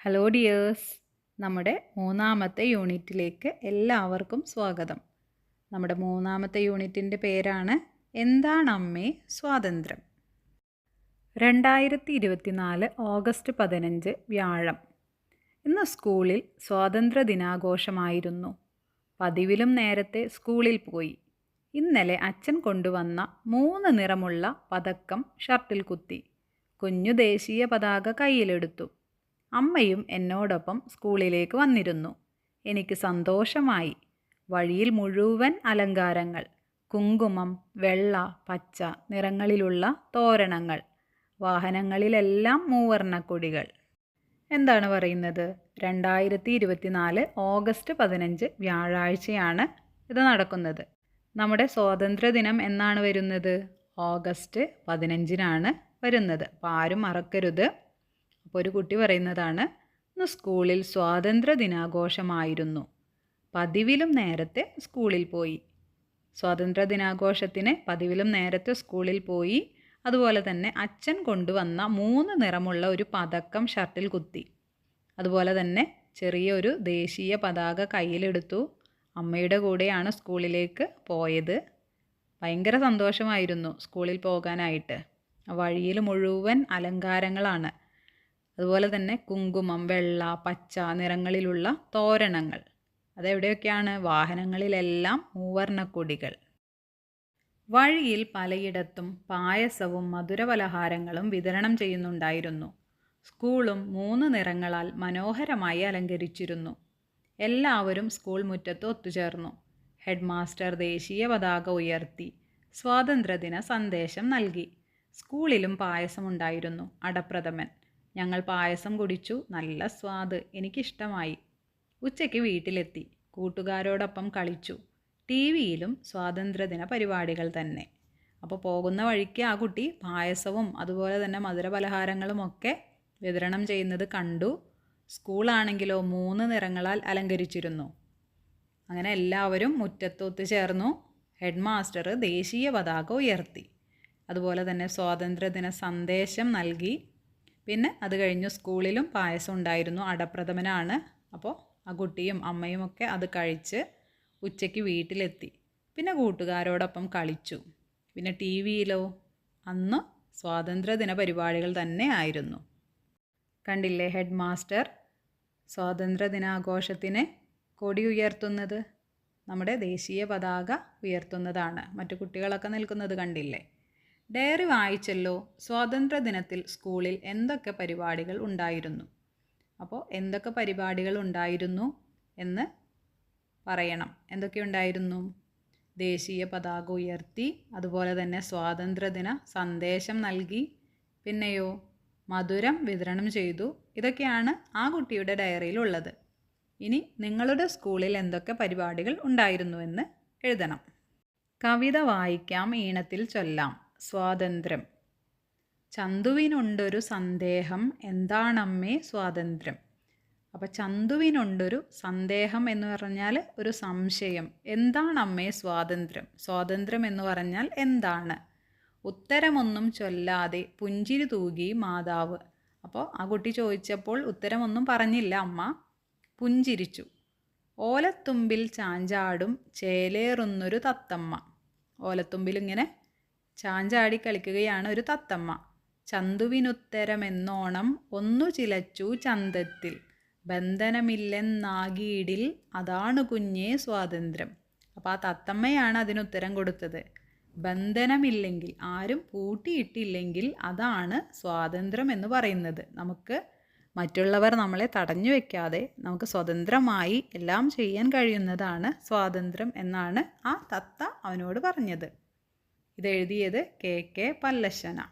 Hello dears നമ്മുടെ മൂന്നാമത്തെ യൂണിറ്റിലേക്ക് എല്ലാവർക്കും സ്വാഗതം. നമ്മുടെ മൂന്നാമത്തെ യൂണിറ്റിന്റെ പേരാണ് എന്താണ് അമ്മേ സ്വാതന്ത്ര്യം? രണ്ടായിരത്തി ഇരുപത്തിനാല് ഓഗസ്റ്റ് പതിനഞ്ച് വ്യാഴം. ഇന്ന് സ്കൂളിൽ സ്വാതന്ത്ര്യ ദിനാഘോഷമായിരുന്നു. പതിവിലും നേരത്തെ സ്കൂളിൽ പോയി. ഇന്നലെ അച്ഛൻ കൊണ്ടുവന്ന മൂന്ന് നിറമുള്ള പതക്കം ഷർട്ടിൽ കുത്തി. കുഞ്ഞു ദേശീയ പതാക കയ്യിലെടുത്തു. അമ്മയും എന്നോടൊപ്പം സ്കൂളിലേക്ക് വന്നിരുന്നു. എനിക്ക് സന്തോഷമായി. വഴിയിൽ മുഴുവൻ അലങ്കാരങ്ങൾ കുങ്കുമം വെള്ള പച്ച നിറങ്ങളിലുള്ള തോരണങ്ങൾ വാഹനങ്ങളിലെല്ലാം മൂവർണക്കൊടികൾ എന്താണ് പറയുന്നത്? രണ്ടായിരത്തി ഇരുപത്തിനാല് ഓഗസ്റ്റ് പതിനഞ്ച് വ്യാഴാഴ്ചയാണ് ഇത് നടക്കുന്നത്. നമ്മുടെ സ്വാതന്ത്ര്യദിനം എന്നാണ് വരുന്നത്? ഓഗസ്റ്റ് പതിനഞ്ചിനാണ് വരുന്നത്. അപ്പോൾ ആരും മറക്കരുത്. അപ്പോൾ ഒരു കുട്ടി പറയുന്നതാണ് ഇന്ന് സ്കൂളിൽ സ്വാതന്ത്ര്യ ദിനാഘോഷമായിരുന്നു. പതിവിലും നേരത്തെ സ്കൂളിൽ പോയി. സ്വാതന്ത്ര്യ ദിനാഘോഷത്തിന് പതിവിലും നേരത്തെ സ്കൂളിൽ പോയി. അതുപോലെ തന്നെ അച്ഛൻ കൊണ്ടുവന്ന മൂന്ന് നിറമുള്ള ഒരു പതക്കം ഷർട്ടിൽ കുത്തി. അതുപോലെ തന്നെ ചെറിയൊരു ദേശീയ പതാക കയ്യിലെടുത്തു. അമ്മയുടെ കൂടെയാണ് സ്കൂളിലേക്ക് പോയത്. ഭയങ്കര സന്തോഷമായിരുന്നു സ്കൂളിൽ പോകാനായിട്ട്. വഴിയിൽ മുഴുവൻ അലങ്കാരങ്ങളാണ്. അതുപോലെ തന്നെ കുങ്കുമം വെള്ള പച്ച നിറങ്ങളിലുള്ള തോരണങ്ങൾ. അതെവിടെയൊക്കെയാണ്? വാഹനങ്ങളിലെല്ലാം മൂവർണക്കൊടികൾ വഴിയിൽ പലയിടത്തും പായസവും മധുരപലഹാരങ്ങളും വിതരണം ചെയ്യുന്നുണ്ടായിരുന്നു. സ്കൂളും മൂന്ന് നിറങ്ങളാൽ മനോഹരമായി അലങ്കരിച്ചിരുന്നു. എല്ലാവരും സ്കൂൾ മുറ്റത്ത് ഒത്തുചേർന്നു. ഹെഡ് മാസ്റ്റർ ദേശീയ പതാക ഉയർത്തി സ്വാതന്ത്ര്യദിന സന്ദേശം നൽകി. സ്കൂളിലും പായസമുണ്ടായിരുന്നു അടപ്രഥമൻ. ഞങ്ങൾ പായസം കുടിച്ചു. നല്ല സ്വാദ്. എനിക്കിഷ്ടമായി. ഉച്ചയ്ക്ക് വീട്ടിലെത്തി. കൂട്ടുകാരോടൊപ്പം കളിച്ചു. ടി വിയിലും സ്വാതന്ത്ര്യദിന പരിപാടികൾ തന്നെ. അപ്പോൾ പോകുന്ന വഴിക്ക് ആ കുട്ടി പായസവും അതുപോലെ തന്നെ മധുരപലഹാരങ്ങളും ഒക്കെ വിതരണം ചെയ്യുന്നത് കണ്ടു. സ്കൂളാണെങ്കിലോ മൂന്ന് നിറങ്ങളാൽ അലങ്കരിച്ചിരുന്നു. അങ്ങനെ എല്ലാവരും മുറ്റത്തൊത്തു ചേർന്നു. ഹെഡ് മാസ്റ്റർ ദേശീയ പതാക ഉയർത്തി. അതുപോലെ തന്നെ സ്വാതന്ത്ര്യദിന സന്ദേശം നൽകി. പിന്നെ അത് കഴിഞ്ഞു സ്കൂളിലും പായസം ഉണ്ടായിരുന്നു അടപ്രഥമനാണ്. അപ്പോൾ ആ കുട്ടിയും അമ്മയും ഒക്കെ അത് കഴിച്ച് ഉച്ചയ്ക്ക് വീട്ടിലെത്തി. പിന്നെ കൂട്ടുകാരോടൊപ്പം കളിച്ചു. പിന്നെ ടി വിയിലോ അന്ന് സ്വാതന്ത്ര്യദിന പരിപാടികൾ തന്നെ ആയിരുന്നു. കണ്ടില്ലേ ഹെഡ് മാസ്റ്റർ സ്വാതന്ത്ര്യദിനാഘോഷത്തിന് കൊടി ഉയർത്തുന്നത്. നമ്മുടെ ദേശീയ പതാക ഉയർത്തുന്നതാണ്. മറ്റു കുട്ടികളൊക്കെ നിൽക്കുന്നത് കണ്ടില്ലേ? ഡയറി വായിച്ചല്ലോ. സ്വാതന്ത്ര്യദിനത്തിൽ സ്കൂളിൽ എന്തൊക്കെ പരിപാടികൾ ഉണ്ടായിരുന്നു? അപ്പോൾ എന്തൊക്കെ പരിപാടികൾ ഉണ്ടായിരുന്നു എന്ന് പറയണം. എന്തൊക്കെ ഉണ്ടായിരുന്നു? ദേശീയ പതാക ഉയർത്തി അതുപോലെ തന്നെ സ്വാതന്ത്ര്യദിന സന്ദേശം നൽകി പിന്നെയോ മധുരം വിതരണം ചെയ്തു. ഇതൊക്കെയാണ് ആ കുട്ടിയുടെ ഡയറിയിലുള്ളത്. ഇനി നിങ്ങളുടെ സ്കൂളിൽ എന്തൊക്കെ പരിപാടികൾ ഉണ്ടായിരുന്നുവെന്ന് എഴുതണം. കവിത വായിക്കാം ഈണത്തിൽ ചൊല്ലാം. സ്വാതന്ത്ര്യം. ചന്തുവിനുണ്ടൊരു സന്ദേഹം എന്താണമ്മേ സ്വാതന്ത്ര്യം? അപ്പോൾ ചന്തുവിനുണ്ടൊരു സന്ദേഹം എന്ന് പറഞ്ഞാൽ ഒരു സംശയം. എന്താണമ്മേ സ്വാതന്ത്ര്യം? സ്വാതന്ത്ര്യം എന്ന് പറഞ്ഞാൽ എന്താണ്? ഉത്തരമൊന്നും ചൊല്ലാതെ പുഞ്ചിരി തൂകി മാതാവ്. അപ്പോൾ ആ കുട്ടി ചോദിച്ചപ്പോൾ ഉത്തരമൊന്നും പറഞ്ഞില്ല അമ്മ. പുഞ്ചിരിച്ചു. ഓലത്തുമ്പിൽ ചാഞ്ചാടും ചേലേറുന്നൊരു തത്തമ്മ. ഓലത്തുമ്പിൽ ഇങ്ങനെ ചാഞ്ചാടി കളിക്കുകയാണ് ഒരു തത്തമ്മ. ചന്തുവിനുത്തരമെന്നോണം ഒന്നു ചിലച്ചു ചന്തത്തിൽ. ബന്ധനമില്ലെന്നാകിയിടിൽ അതാണ് കുഞ്ഞേ സ്വാതന്ത്ര്യം. അപ്പോൾ ആ തത്തമ്മയാണ് അതിനുത്തരം കൊടുത്തത്. ബന്ധനമില്ലെങ്കിൽ ആരും പൂട്ടിയിട്ടില്ലെങ്കിൽ അതാണ് സ്വാതന്ത്ര്യം എന്ന് പറയുന്നത്. നമുക്ക് മറ്റുള്ളവർ നമ്മളെ തടഞ്ഞു വെക്കാതെ നമുക്ക് സ്വതന്ത്രമായി എല്ലാം ചെയ്യാൻ കഴിയുന്നതാണ് സ്വാതന്ത്ര്യം എന്നാണ് ആ തത്ത അവനോട് പറഞ്ഞത്. ഇതെഴുതിയത് കെ കെ പല്ലശന.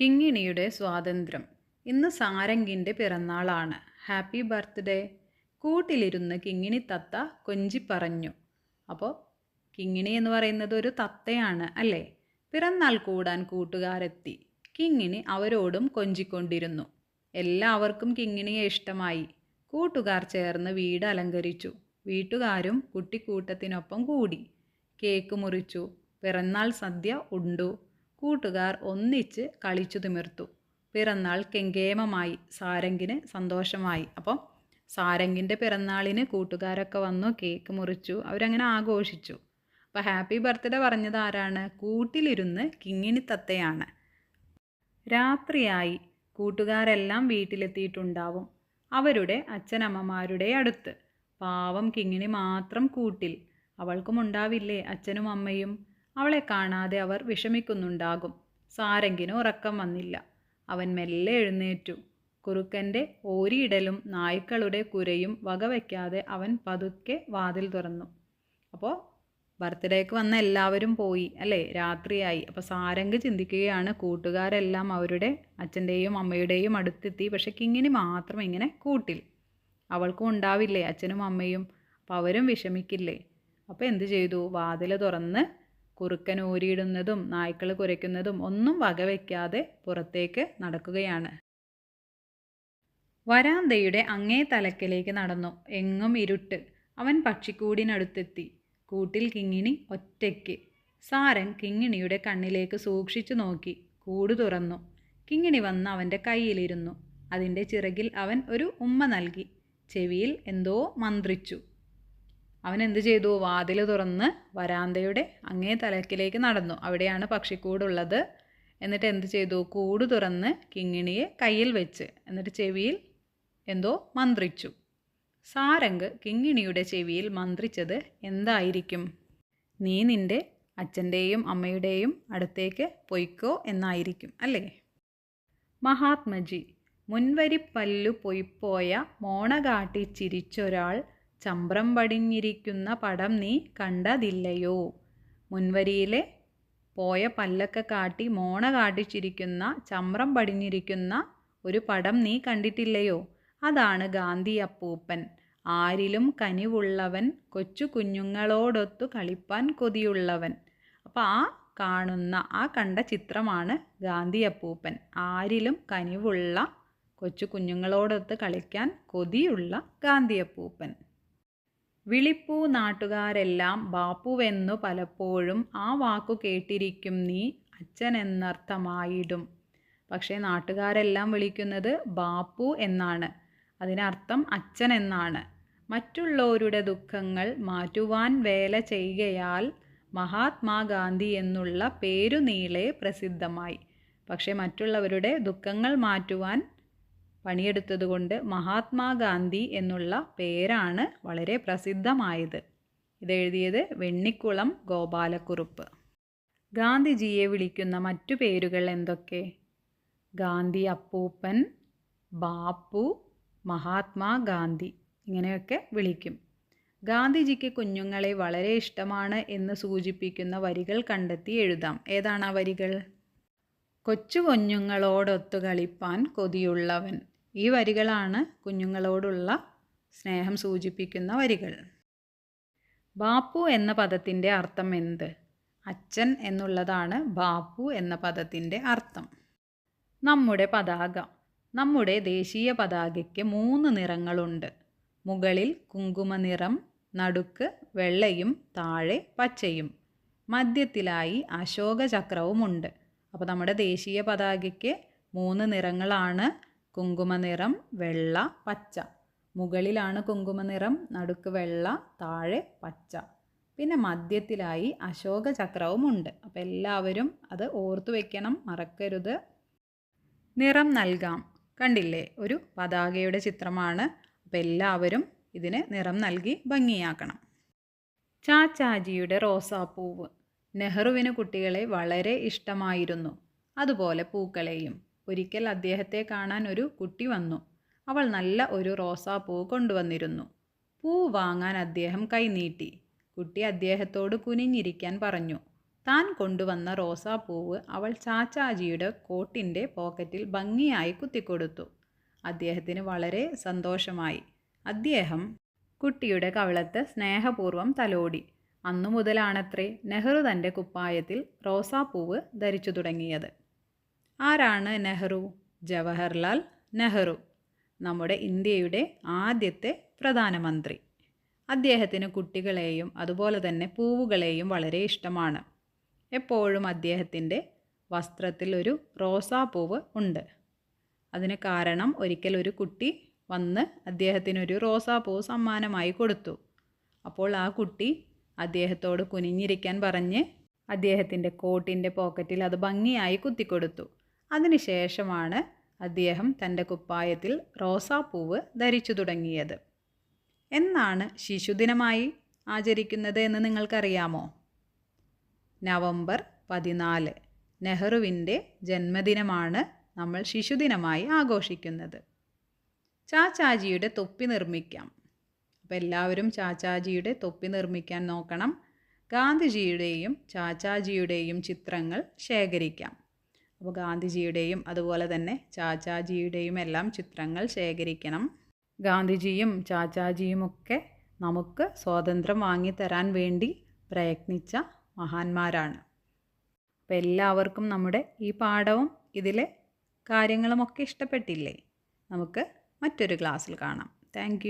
കിങ്ങിണിയുടെ സ്വാതന്ത്ര്യം. ഇന്ന് സാരംഗിന്റെ പിറന്നാളാണ്. Happy birthday. കൂട്ടിലിരുന്ന് കിങ്ങിണി തത്ത കൊഞ്ചി പറഞ്ഞു. അപ്പോൾ കിങ്ങിണി എന്ന് പറയുന്നത് ഒരു തത്തയാണ് അല്ലേ? പിറന്നാൾ കൂടാൻ കൂട്ടുകാരെത്തി. കിങ്ങിണി അവരോടും കൊഞ്ചിക്കൊണ്ടിരുന്നു. എല്ലാവർക്കും കിങ്ങിണിയെ ഇഷ്ടമായി. കൂട്ടുകാർ ചേർന്ന് വീട് അലങ്കരിച്ചു. വീട്ടുകാരും കുട്ടിക്കൂട്ടത്തിനൊപ്പം കൂടി. കേക്ക് മുറിച്ചു. പിറന്നാൾ സദ്യ ഉണ്ടു. കൂട്ടുകാർ ഒന്നിച്ച് കളിച്ചു തിമിർത്തു. പിറന്നാൾ കെങ്കേമമായി. സാരംഗിന് സന്തോഷമായി. അപ്പം സാരംഗിന്റെ പിറന്നാളിന് കൂട്ടുകാരൊക്കെ വന്നു കേക്ക് മുറിച്ചു അവരങ്ങനെ ആഘോഷിച്ചു. അപ്പോൾ ഹാപ്പി ബർത്ത്ഡേ പറഞ്ഞത് ആരാണ്? കൂട്ടിലിരുന്ന് കിങ്ങിണി തത്തയാണ്. രാത്രിയായി കൂട്ടുകാരെല്ലാം വീട്ടിലെത്തിയിട്ടുണ്ടാവും. അവരുടെ അച്ഛനമ്മമാരുടെ അടുത്ത്. പാവം കിങ്ങിണി മാത്രം കൂട്ടിൽ. അവൾക്കും ഉണ്ടാവില്ലേ അച്ഛനും അമ്മയും? അവളെ കാണാതെ അവർ വിഷമിക്കുന്നുണ്ടാകും. സാരംഗിന് ഉറക്കം വന്നില്ല. അവൻ മെല്ലെ എഴുന്നേറ്റു. കുറുക്കന്റെ ഓരിയിടലും നായ്ക്കളുടെ കുരയും വകവയ്ക്കാതെ അവൻ പതുക്കെ വാതിൽ തുറന്നു. അപ്പോൾ ബർത്ത്ഡേക്ക് വന്ന എല്ലാവരും പോയി അല്ലേ? രാത്രിയായി. അപ്പോൾ സാരംഗ് ചിന്തിക്കുകയാണ്. കൂട്ടുകാരെല്ലാം അവരുടെ അച്ഛന്റെയും അമ്മയുടെയും അടുത്തെത്തി. പക്ഷെ കിങ്ങിന് മാത്രം ഇങ്ങനെ കൂട്ടിൽ. അവൾക്കും ഉണ്ടാവില്ലേ? അച്ഛനും അമ്മയും. അപ്പോൾ അവരും വിഷമിക്കില്ലേ? അപ്പോൾ എന്ത് ചെയ്തു? വാതിൽ തുറന്ന് കുറുക്കൻ ഊരിയിടുന്നതും നായ്ക്കൾ കുരയ്ക്കുന്നതും ഒന്നും വകവയ്ക്കാതെ പുറത്തേക്ക് നടക്കുകയാണ്. വരാന്തയുടെ അങ്ങേ തലക്കിലേക്ക് നടന്നു. എങ്ങും ഇരുട്ട്. അവൻ പക്ഷിക്കൂടിനടുത്തെത്തി. കൂട്ടിൽ കിങ്ങിണി ഒറ്റയ്ക്ക്. സാരൻ കിങ്ങിണിയുടെ കണ്ണിലേക്ക് സൂക്ഷിച്ചു നോക്കി. കൂട് തുറന്നു. കിങ്ങിണി വന്ന് അവന്റെ കയ്യിലിരുന്നു. അതിന്റെ ചിറകിൽ അവൻ ഒരു ഉമ്മ നൽകി. ചെവിയിൽ എന്തോ മന്ത്രിച്ചു. അവൻ എന്ത് ചെയ്തു? വാതിൽ തുറന്ന് വരാന്തയുടെ അങ്ങേ തലക്കിലേക്ക് നടന്നു. അവിടെയാണ് പക്ഷിക്കൂടുള്ളത്. എന്നിട്ട് എന്ത് ചെയ്തു? കൂട് തുറന്ന് കിങ്ങിണിയെ കയ്യിൽ വെച്ച് എന്നിട്ട് ചെവിയിൽ എന്തോ മന്ത്രിച്ചു. സാരംഗ് കിങ്ങിണിയുടെ ചെവിയിൽ മന്ത്രിച്ചത് എന്തായിരിക്കും? നീ നിന്റെ അച്ഛന്റെയും അമ്മയുടെയും അടുത്തേക്ക് പൊയ്ക്കോ എന്നായിരിക്കും അല്ലേ? മഹാത്മജി മുൻവരിപ്പല്ലു പൊയ്പോയ മോണകാട്ടി ചിരിച്ചൊരാൾ ചമ്പ്രം പടിഞ്ഞിരിക്കുന്ന പടം നീ കണ്ടതില്ലയോ? മുൻവരിയിലെ പോയ പല്ലൊക്കെ കാട്ടി മോണ കാട്ടിച്ചിരിക്കുന്ന ചമ്രം പടിഞ്ഞിരിക്കുന്ന ഒരു പടം നീ കണ്ടിട്ടില്ലയോ? അതാണ് ഗാന്ധി അപ്പൂപ്പൻ. ആരിലും കനിവുള്ളവൻ കൊച്ചു കുഞ്ഞുങ്ങളോടൊത്തു കളിപ്പാൻ കൊതിയുള്ളവൻ. അപ്പോൾ ആ കാണുന്ന ആ കണ്ട ചിത്രമാണ് ഗാന്ധി അപ്പൂപ്പൻ. ആരിലും കനിവുള്ള കൊച്ചു കുഞ്ഞുങ്ങളോടൊത്ത് കളിക്കാൻ കൊതിയുള്ള ഗാന്ധി അപ്പൂപ്പൻ. വിളിപ്പൂ നാട്ടുകാരെല്ലാം ബാപ്പുവെന്നു പലപ്പോഴും ആ വാക്കു കേട്ടിരിക്കും നീ അച്ഛൻ എന്നർത്ഥമായിടും പക്ഷേ നാട്ടുകാരെല്ലാം വിളിക്കുന്നത് ബാപ്പു എന്നാണ്. അതിനർത്ഥം അച്ഛൻ എന്നാണ് മറ്റുള്ളവരുടെ ദുഃഖങ്ങൾ മാറ്റുവാൻ വേല ചെയ്യുകയാൽ മഹാത്മാഗാന്ധി എന്നുള്ള പേരു നീളെ പ്രസിദ്ധമായി. പക്ഷേ മറ്റുള്ളവരുടെ ദുഃഖങ്ങൾ മാറ്റുവാൻ പണിയെടുത്തതുകൊണ്ട് മഹാത്മാഗാന്ധി എന്നുള്ള പേരാണ് വളരെ പ്രസിദ്ധമായത്. ഇതെഴുതിയത് വെണ്ണിക്കുളം ഗോപാലക്കുറുപ്പ്. ഗാന്ധിജിയെ വിളിക്കുന്ന മറ്റു പേരുകൾ എന്തൊക്കെ? ഗാന്ധി അപ്പൂപ്പൻ ബാപ്പു മഹാത്മാഗാന്ധി ഇങ്ങനെയൊക്കെ വിളിക്കും. ഗാന്ധിജിക്ക് കുഞ്ഞുങ്ങളെ വളരെ ഇഷ്ടമാണ് എന്ന് സൂചിപ്പിക്കുന്ന വരികൾ കണ്ടെത്തി എഴുതാം. ഏതാണ് ആ വരികൾ? കൊച്ചു കുഞ്ഞുങ്ങളോടൊത്തു കളിപ്പാൻ കൊതിയുള്ളവൻ. ഈ വരികളാണ് കുഞ്ഞുങ്ങളോടുള്ള സ്നേഹം സൂചിപ്പിക്കുന്ന വരികൾ. ബാപ്പു എന്ന പദത്തിന്റെ അർത്ഥം എന്ത്? അച്ഛൻ എന്നുള്ളതാണ് ബാപ്പു എന്ന പദത്തിന്റെ അർത്ഥം. നമ്മുടെ പതാക. നമ്മുടെ ദേശീയ പതാകയ്ക്ക് മൂന്ന് നിറങ്ങളുണ്ട്. മുകളിൽ കുങ്കുമ നിറം നടുക്ക് വെള്ളയും താഴെ പച്ചയും. മധ്യത്തിലായി അശോക ചക്രവുമുണ്ട് അപ്പോൾ നമ്മുടെ ദേശീയ പതാകയ്ക്ക് മൂന്ന് നിറങ്ങളാണ് കുങ്കുമനിറം വെള്ള പച്ച. മുകളിലാണ് കുങ്കുമനിറം നടുക്ക് വെള്ള താഴെ പച്ച. പിന്നെ മധ്യത്തിലായി അശോക ചക്രവുമുണ്ട് അപ്പോൾ എല്ലാവരും അത് ഓർത്തു വയ്ക്കണം മറക്കരുത്. നിറം നൽകാം. കണ്ടില്ലേ? ഒരു പതാകയുടെ ചിത്രമാണ്. അപ്പോൾ എല്ലാവരും ഇതിന് നിറം നൽകി ഭംഗിയാക്കണം. ചാച്ചാജിയുടെ റോസാപ്പൂവ്. നെഹ്റുവിന് കുട്ടികളെ വളരെ ഇഷ്ടമായിരുന്നു. അതുപോലെ പൂക്കളെയും. ഒരിക്കൽ അദ്ദേഹത്തെ കാണാൻ ഒരു കുട്ടി വന്നു. അവൾ നല്ല ഒരു റോസാപ്പൂ കൊണ്ടുവന്നിരുന്നു. പൂ വാങ്ങാൻ അദ്ദേഹം കൈനീട്ടി കുട്ടി അദ്ദേഹത്തോട് കുനിഞ്ഞിരിക്കാൻ പറഞ്ഞു. താൻ കൊണ്ടുവന്ന റോസാപ്പൂവ് അവൾ ചാച്ചാജിയുടെ കോട്ടിന്റെ പോക്കറ്റിൽ ഭംഗിയായി കുത്തിക്കൊടുത്തു. അദ്ദേഹത്തിന് വളരെ സന്തോഷമായി. അദ്ദേഹം കുട്ടിയുടെ കവിളത്ത് സ്നേഹപൂർവം തലോടി. അന്നു മുതലാണത്രേ നെഹ്റു തന്റെ കുപ്പായത്തിൽ റോസാപ്പൂവ് ധരിച്ചു തുടങ്ങിയത്. ആരാണ് നെഹ്റു? ജവഹർലാൽ നെഹ്റു നമ്മുടെ ഇന്ത്യയുടെ ആദ്യത്തെ പ്രധാനമന്ത്രി. അദ്ദേഹത്തിന് കുട്ടികളെയും അതുപോലെ തന്നെ പൂവുകളെയും വളരെ ഇഷ്ടമാണ്. എപ്പോഴും അദ്ദേഹത്തിന്റെ വസ്ത്രത്തിൽ ഒരു റോസാപ്പൂവ് ഉണ്ട്. അതിന് കാരണം ഒരിക്കൽ ഒരു കുട്ടി വന്ന് അദ്ദേഹത്തിനൊരു റോസാപ്പൂവ് സമ്മാനമായി കൊടുത്തു. അപ്പോൾ ആ കുട്ടി അദ്ദേഹത്തോട് കുനിഞ്ഞിരിക്കാൻ പറഞ്ഞ് അദ്ദേഹത്തിന്റെ കോട്ടിന്റെ പോക്കറ്റിൽ അത് ഭംഗിയായി കുത്തിക്കൊടുത്തു. അതിനുശേഷമാണ് അദ്ദേഹം തന്റെ കുപ്പായത്തിൽ റോസാപ്പൂവ് ധരിച്ചു തുടങ്ങിയത്. എന്നാണ് ശിശുദിനമായി ആചരിക്കുന്നത് എന്ന് നിങ്ങൾക്കറിയാമോ? നവംബർ പതിനാല് നെഹ്റുവിന്റെ ജന്മദിനമാണ് നമ്മൾ ശിശുദിനമായി ആഘോഷിക്കുന്നത്. ചാച്ചാജിയുടെ തൊപ്പി നിർമ്മിക്കാം. അപ്പോൾ എല്ലാവരും ചാച്ചാജിയുടെ തൊപ്പി നിർമ്മിക്കാൻ നോക്കണം. ഗാന്ധിജിയുടെയും ചാച്ചാജിയുടെയും ചിത്രങ്ങൾ ശേഖരിക്കാം. അപ്പോൾ ഗാന്ധിജിയുടെയും അതുപോലെ തന്നെ ചാച്ചാജിയുടെയും എല്ലാം ചിത്രങ്ങൾ ശേഖരിക്കണം. ഗാന്ധിജിയും ചാച്ചാജിയും ഒക്കെ നമുക്ക് സ്വാതന്ത്ര്യം വാങ്ങിത്തരാൻ വേണ്ടി പ്രയത്നിച്ച മഹാന്മാരാണ്. അപ്പോൾ എല്ലാവർക്കും നമ്മുടെ ഈ പാഠവും ഇതിലെ കാര്യങ്ങളുമൊക്കെ ഇഷ്ടപ്പെട്ടില്ലേ? നമുക്ക് മറ്റൊരു ക്ലാസ്സിൽ കാണാം. താങ്ക്